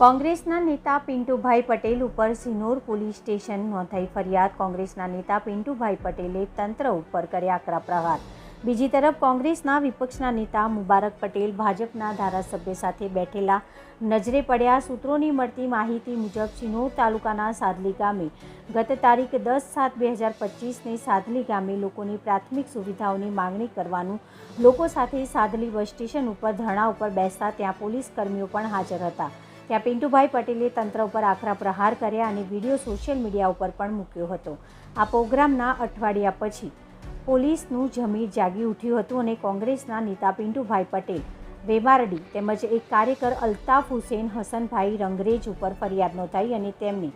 કોંગ્રેસના નેતા પિન્ટુભાઈ પટેલ ઉપર સિનોર પોલીસ સ્ટેશન નોંધાઈ ફરિયાદ. કોંગ્રેસના નેતા પિન્ટુભાઈ પટેલે તંત્ર ઉપર કર્યા આકરા પ્રહાર. બીજી તરફ કોંગ્રેસના વિપક્ષના નેતા મુબારક પટેલ ભાજપના ધારાસભ્ય સાથે બેઠેલા નજરે પડ્યા. સૂત્રોની મળતી માહિતી મુજબ સિનોર તાલુકાના સાદલી ગામે ગત તારીખ દસ સાત બે હજાર પચીસને સાદલી ગામે લોકોની પ્રાથમિક સુવિધાઓની માંગણી કરવાનું લોકો સાથે સાદલી બસ સ્ટેશન ઉપર ધરણા ઉપર બેસતા ત્યાં પોલીસ કર્મીઓ પણ હાજર હતા. ત્યાં પિન્ટુભાઈ પટેલે તંત્ર ઉપર આકરા પ્રહાર કર્યા અને વીડિયો સોશિયલ મીડિયા ઉપર પણ મૂક્યો હતો. આ પ્રોગ્રામના અઠવાડિયા પછી પોલીસનું જમીર જાગી ઉઠ્યું હતું અને કોંગ્રેસના નેતા પિન્ટુભાઈ પટેલ વેમારડી તેમજ એક કાર્યકર અલ્તાફ હુસેન, હસનભાઈ રંગરેજ ઉપર ફરિયાદ નોંધાઈ અને તેમને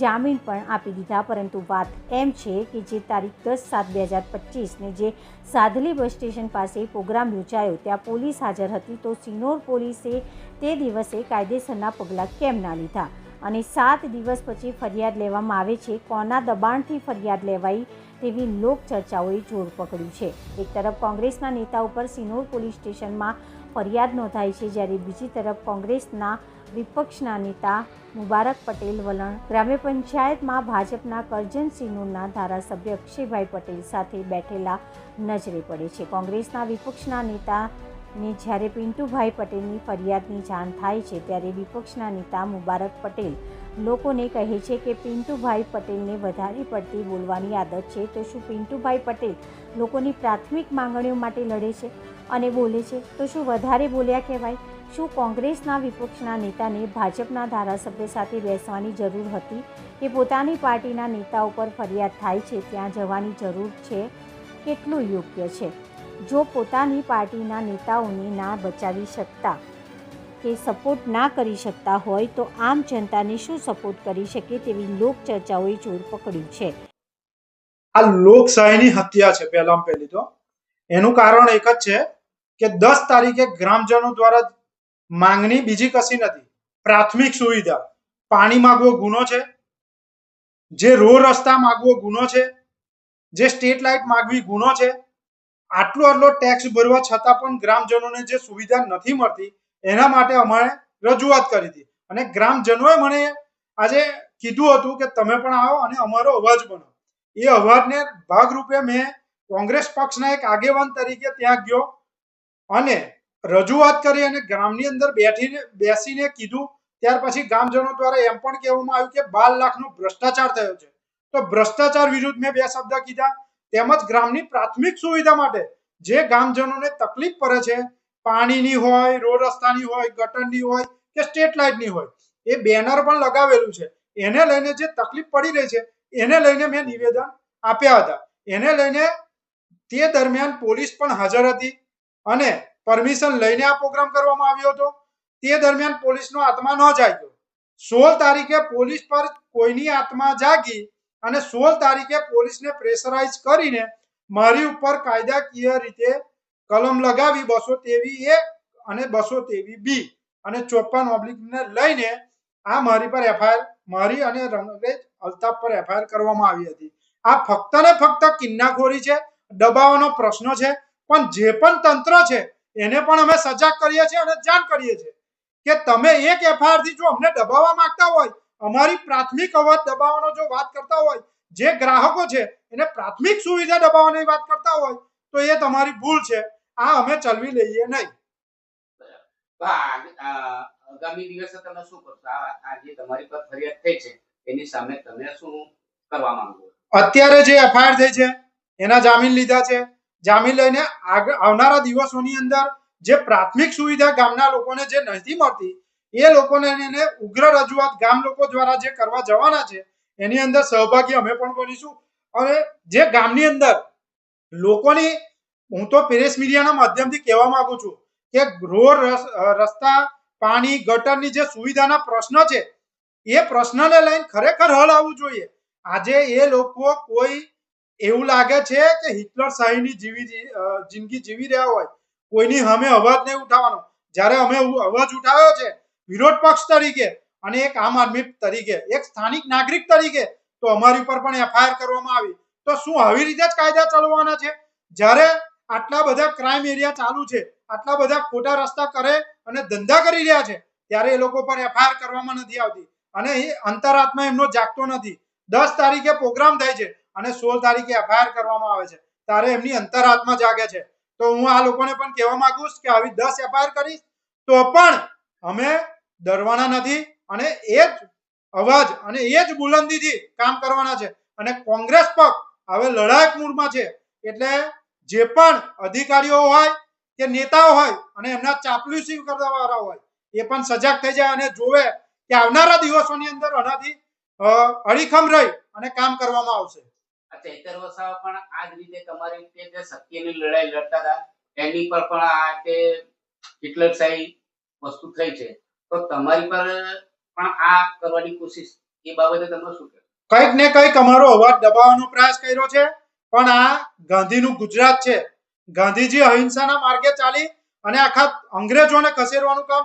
જામીન પણ આપી દીધા. પરંતુ વાત એમ છે કે જે તારીખ દસ સાત બે હજાર પચીસને જે સાધલી બસ સ્ટેશન પાસે પ્રોગ્રામ યોજાયો, ત્યાં પોલીસ હાજર હતી તો સિનોર પોલીસે તે દિવસે કાયદેસરના પગલાં કેમ ના લીધા? અને સાત દિવસ પછી ફરિયાદ લેવામાં આવે છે, કોના દબાણથી ફરિયાદ લેવાઈ તેવી લોક ચર્ચાઓએ જોર પકડ્યું છે. એક તરફ કોંગ્રેસના નેતા ઉપર સિનોર પોલીસ સ્ટેશનમાં ફરિયાદ નોંધાઈ છે, જ્યારે બીજી તરફ કોંગ્રેસના વિપક્ષના નેતા મુબારક પટેલ વલણ ગ્રામ્ય પંચાયતમાં ભાજપના કરજણ સિનોરના ધારાસભ્ય અક્ષયભાઈ પટેલ સાથે બેઠેલા નજરે પડે છે. કોંગ્રેસના વિપક્ષના નેતાને જ્યારે પિન્ટુભાઈ પટેલની ફરિયાદની જાણ થાય છે, ત્યારે વિપક્ષના નેતા મુબારક પટેલ લોકોને કહે છે કે પિન્ટુભાઈ પટેલને વધારે પડતી બોલવાની આદત છે. તો શું પિન્ટુભાઈ પટેલ લોકોની પ્રાથમિક માંગણીઓ માટે લડે છે? અને બોલે છે, તો શું વધારે બોલ્યા કહેવાય? શું કોંગ્રેસના વિપક્ષના નેતાને ભાજપના ધારાસભ્ય સાથે બેસવાની જરૂર હતી કે પોતાની પાર્ટીના નેતા ઉપર ફરિયાદ થાય છે, ત્યાં જવાની જરૂર છે? કેટલું યોગ્ય છે? જો પોતાની પાર્ટીના નેતાઓને ના બચાવી શકતા કે સપોર્ટ ના કરી શકતા હોય, તો આમ જનતાને શું સપોર્ટ કરી શકે તેવી લોક ચર્ચાઓએ જોર પકડ્યું છે. આ લોકશાહીની હત્યા છે, પહેલામાં પહેલી તો. એનું કારણ એક જ છે કે દસ તારીખે ગ્રામજનો દ્વારા માંગણી બીજી કશી નથી. પ્રાથમિક સુવિધા. પાણી માગવો ગુનો છે. જે રોડ રસ્તા માગવો ગુનો છે. જે સ્ટ્રીટ લાઇટ માગવી ગુનો છે. આટલો આટલો ટેક્સ ભરવા છતાં પણ ગ્રામજનોને જે સુવિધા નથી મળતી, એના માટે અમારે રજૂઆત કરી હતી. અને ગ્રામજનોએ મને આજે કીધું હતું કે તમે પણ આવો અને અમારો અવાજ બનો એ અવાજને ભાગરૂપે મેં કોંગ્રેસ પક્ષના એક આગેવાન તરીકે ત્યાં ગયો. અને રજૂઆત કરી અને ગ્રામની અંદર બેઠીને બેસીને કીધું. ત્યાર પછી ગામજનો દ્વારા એમ પણ કહેવામાં આવ્યું કે બાર લાખનો ભ્રષ્ટાચાર થયો છે. તો ભ્રષ્ટાચાર વિરુદ્ધ મેં બે શબ્દ કીધા. તેમજ ગ્રામની પ્રાથમિક સુવિધા માટે જે ગામજનોને તકલીફ પડે છે, પાણીની હોય, રોડ રસ્તાની હોય, ગટરની હોય કે સ્ટેટ લાઇટની હોય, એ બેનર પણ લગાવેલું છે. એને લઈને જે તકલીફ પડી રહી છે, એને લઈને મેં નિવેદન આપ્યા હતા. એને લઈને તે દરમિયાન પોલીસ પણ હાજર હતી. અને પરમિશન લઈને આ પ્રોગ્રામ કરવામાં આવ્યો હતો. તે દરમિયાન પોલીસનો આત્મા ન જાગ્યો. સોળ તારીખે પોલીસ પર કોઈની આત્મા જાગી અને સોળ તારીખે પોલીસને પ્રેશરાઇઝ કરીને મારી ઉપર કાયદાકીય રીતે કલમ લગાવી બસો તેવી એ અને બસો તેવી બી અને ચોપન ઓબ્લિકને લઈને આ મારી પર એફઆઈઆર, મારી અને રંગરેજ અલ્તાફ પર એફઆઈઆર કરવામાં આવી હતી. આ ફક્ત ને ફક્ત કિન્નાખોરી છે. દબાવવાનો પ્રશ્ન છે. પણ જે પણ તંત્ર છે એને પણ અમે સજાગ કરીએ છીએ અને જાણ કરીએ છીએ કે તમે એક એફઆઈઆરથી જો અમને દબાવવા માંગતા હોય અમારી પ્રાથમિક અવાજ દબાવવાનો જો વાત કરતા હોય જે ગ્રાહકો છે એને પ્રાથમિક સુવિધા દબાવવાની વાત કરતા હોય તો એ તમારી ભૂલ છે. આ અમે ચલવી લઈએ નહીં. આગામી દિવસે તમે શું કરશો? આ આ જે તમારી પર ફરિયાદ થઈ છે એની સામે તમે શું કરવા માંગો અત્યારે જે એફઆઈઆર થઈ છે એના જામીન લીધા છે જામીન લઈને આવનારા દિવસોની અંદર જે પ્રાથમિક સુવિધા ગામના લોકોને જે નથી મળતી, એ લોકોને એને ઉગ્ર રજૂઆત ગામ લોકો દ્વારા જે કરવા જવાના છે, એની અંદર સહભાગી અમે પણ બનીશું. અને જે ગામની અંદર લોકોની, હું તો પ્રેસ મીડિયાના માધ્યમથી કહેવા માંગુ છું કે રોડ રસ્તા, પાણી, ગટરની જે સુવિધાના પ્રશ્ન છે, એ પ્રશ્નને લઈને ખરેખર હલ આવવું જોઈએ. આજે એ લોકો કોઈ એવું લાગે છે કે હિટલર શાહીની જીવી જિંદગી જીવી રહ્યા હોય, કોઈની અમે અવાજ નહીં ઉઠાવવાનો. જ્યારે અમે અવાજ ઉઠાવ્યો છે, વિરોધ પક્ષ તરીકે અને એક આમ આદમી તરીકે, એક સ્થાનિક નાગરિક તરીકે, તો અમારી ઉપર પણ એફઆઈઆર કરવામાં આવી. તો શું આવી રીતે જ કાયદા ચલાવવાના છે? જ્યારે આટલા બધા ક્રાઇમ એરિયા ચાલુ છે, આટલા બધા ખોટા રસ્તા કરે અને ધંધા કરી રહ્યા છે, ત્યારે એ લોકો પર એફઆઈઆર કરવામાં નથી આવતી. અને એ અંતરાત્મા એમનો જાગતો નથી. દસ તારીખે પ્રોગ્રામ થાય છે અને સોળ તારીખે એફઆઈઆર કરવામાં આવે છે. ત્યારે એમની અંતરાત્મા જાગે છે. તો હું આ લોકોને પણ કહેવા માંગુ છું કે આવી દસ એફઆઈઆર કરીશ તો પણ અમે ડરવાના નથી અને એ જ અવાજ અને એ જ બુલંદીથી કામ કરવાના છે. અને કોંગ્રેસ પક્ષ હવે લડાયક મૂડમાં છે. એટલે જે પણ અધિકારીઓ હોય કે નેતાઓ હોય અને એમના ચાપલુસી કરતા વાળા હોય, એ પણ સજાગ થઈ જાય અને જોવે કે આવનારા દિવસોની અંદર આનાથી અડીખમ રહી અને કામ કરવામાં આવશે. આ ચૈતર વસાવા પણ આ જ રીતે તમારી રીતે જે સત્યની લડાઈ લડતા હતા, એની પર પણ આ તે હિટલરશાહી વસ્તુ થઈ છે. તો તમારી પર પણ આ કરવાની કોશિશ, એ બાબતે તમે શું કહેશો? કંઈક ને કંઈક અમારો અવાજ દબાવવાનો પ્રયાસ કર્યો છે, પણ આ ગાંધીનું ગુજરાત છે. ગાંધીજી અહિંસાના માર્ગે ચાલી અને આખા અંગ્રેજોને ખસેડવાનું કામ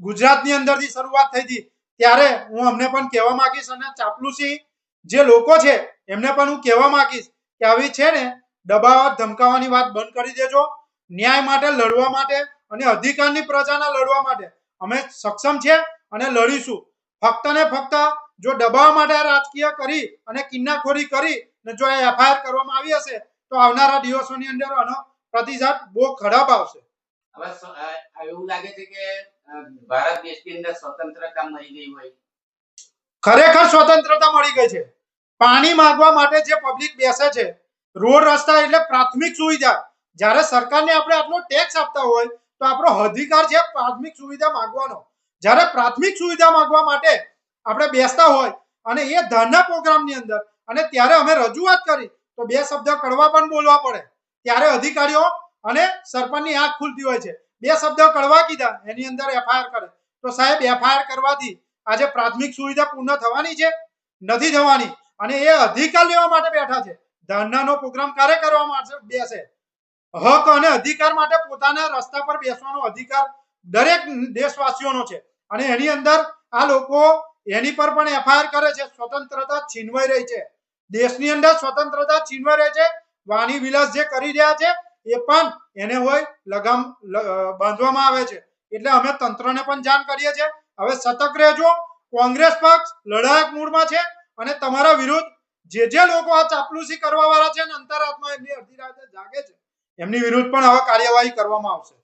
ગુજરાતની અંદરથી શરૂઆત થઈ હતી. ત્યારે હું અમને પણ કહેવા માંગીશ અને ચાપલુસી જે લોકો છે, એમને પણ હું કહેવા માંગીશ કે આવી છે ને દબાવવા ધમકાવવાની વાત બંધ કરી દેજો. ન્યાય માટે લડવા માટે અને અધિકારની પ્રજાના લડવા માટે. અમે સક્ષમ છે અને લડીશું. ફક્ત ને ફક્ત જો દબાવવા માટે રાજકીય કરી અને કિન્નાખોરી કરી ને જો એફઆઈઆર કરવામાં આવી હશે, તો આવનારા દિવસોની અંદર આનો પ્રતિસાદ બહુ ખરાબ આવશે. હવે એવું લાગે છે કે ભારત દેશની અંદર સ્વતંત્રતા મળી ગઈ હોય. ખરેખર સ્વતંત્રતા મળી ગઈ છે. પાણી માંગવા માટે જે પબ્લિક બેસે છે, રોડ રસ્તા એટલે પ્રાથમિક સુવિધા. જ્યારે સરકારને આપણે આટલો ટેક્સ આપતા હોય, તો આપણો અધિકાર છે પ્રાથમિક સુવિધા માંગવાનો. જ્યારે પ્રાથમિક સુવિધા માંગવા માટે આપણે બેસતા હોય અને એ ધરના પ્રોગ્રામની અંદર, અને ત્યારે અમે રજૂઆત કરી, તો બે શબ્દ કડવા પણ બોલવા પડે. ત્યારે અધિકારીઓ અને સરપંચની આંખ ખુલતી હોય છે. બે શબ્દ કડવા કીધા, એની અંદર એફઆઈઆર કરે. તો સાહેબ એફઆઈઆર કરવાથી આજે પ્રાથમિક સુવિધા પૂર્ણ થવાની છે, નથી થવાની, અને એ અધિકાર લેવા માટે બેઠા છે. ધરનાનો પ્રોગ્રામ ક્યારે કરવા માટે બેસે. હક અને અધિકાર માટે પોતાના રસ્તા પર બેસવાનો અધિકાર દરેક દેશવાસીઓનો છે. અને એની અંદર આ લોકો એની પર પણ એફઆઈઆર કરે છે. સ્વતંત્રતા છીનવાઈ રહી છે. દેશની અંદર સ્વતંત્રતા છીનવાઈ રહી છે. વાણી વિલાસ જે કરી રહ્યા છે, એ પણ એને હોય લગામ બાંધવામાં આવે છે. એટલે અમે તંત્રને પણ જાણ કરીએ છીએ હવે સતર્ક રહેજો. કોંગ્રેસ પક્ષ લડાયક મૂડમાં છે અને તમારા વિરુદ્ધ જે જે લોકો આ ચાપલુસી કરવા વાળા છે અને અંતરાત્મા એમની અડધી રાતે જાગે છે, એમની વિરુદ્ધ પણ હવે કાર્યવાહી કરવામાં આવશે.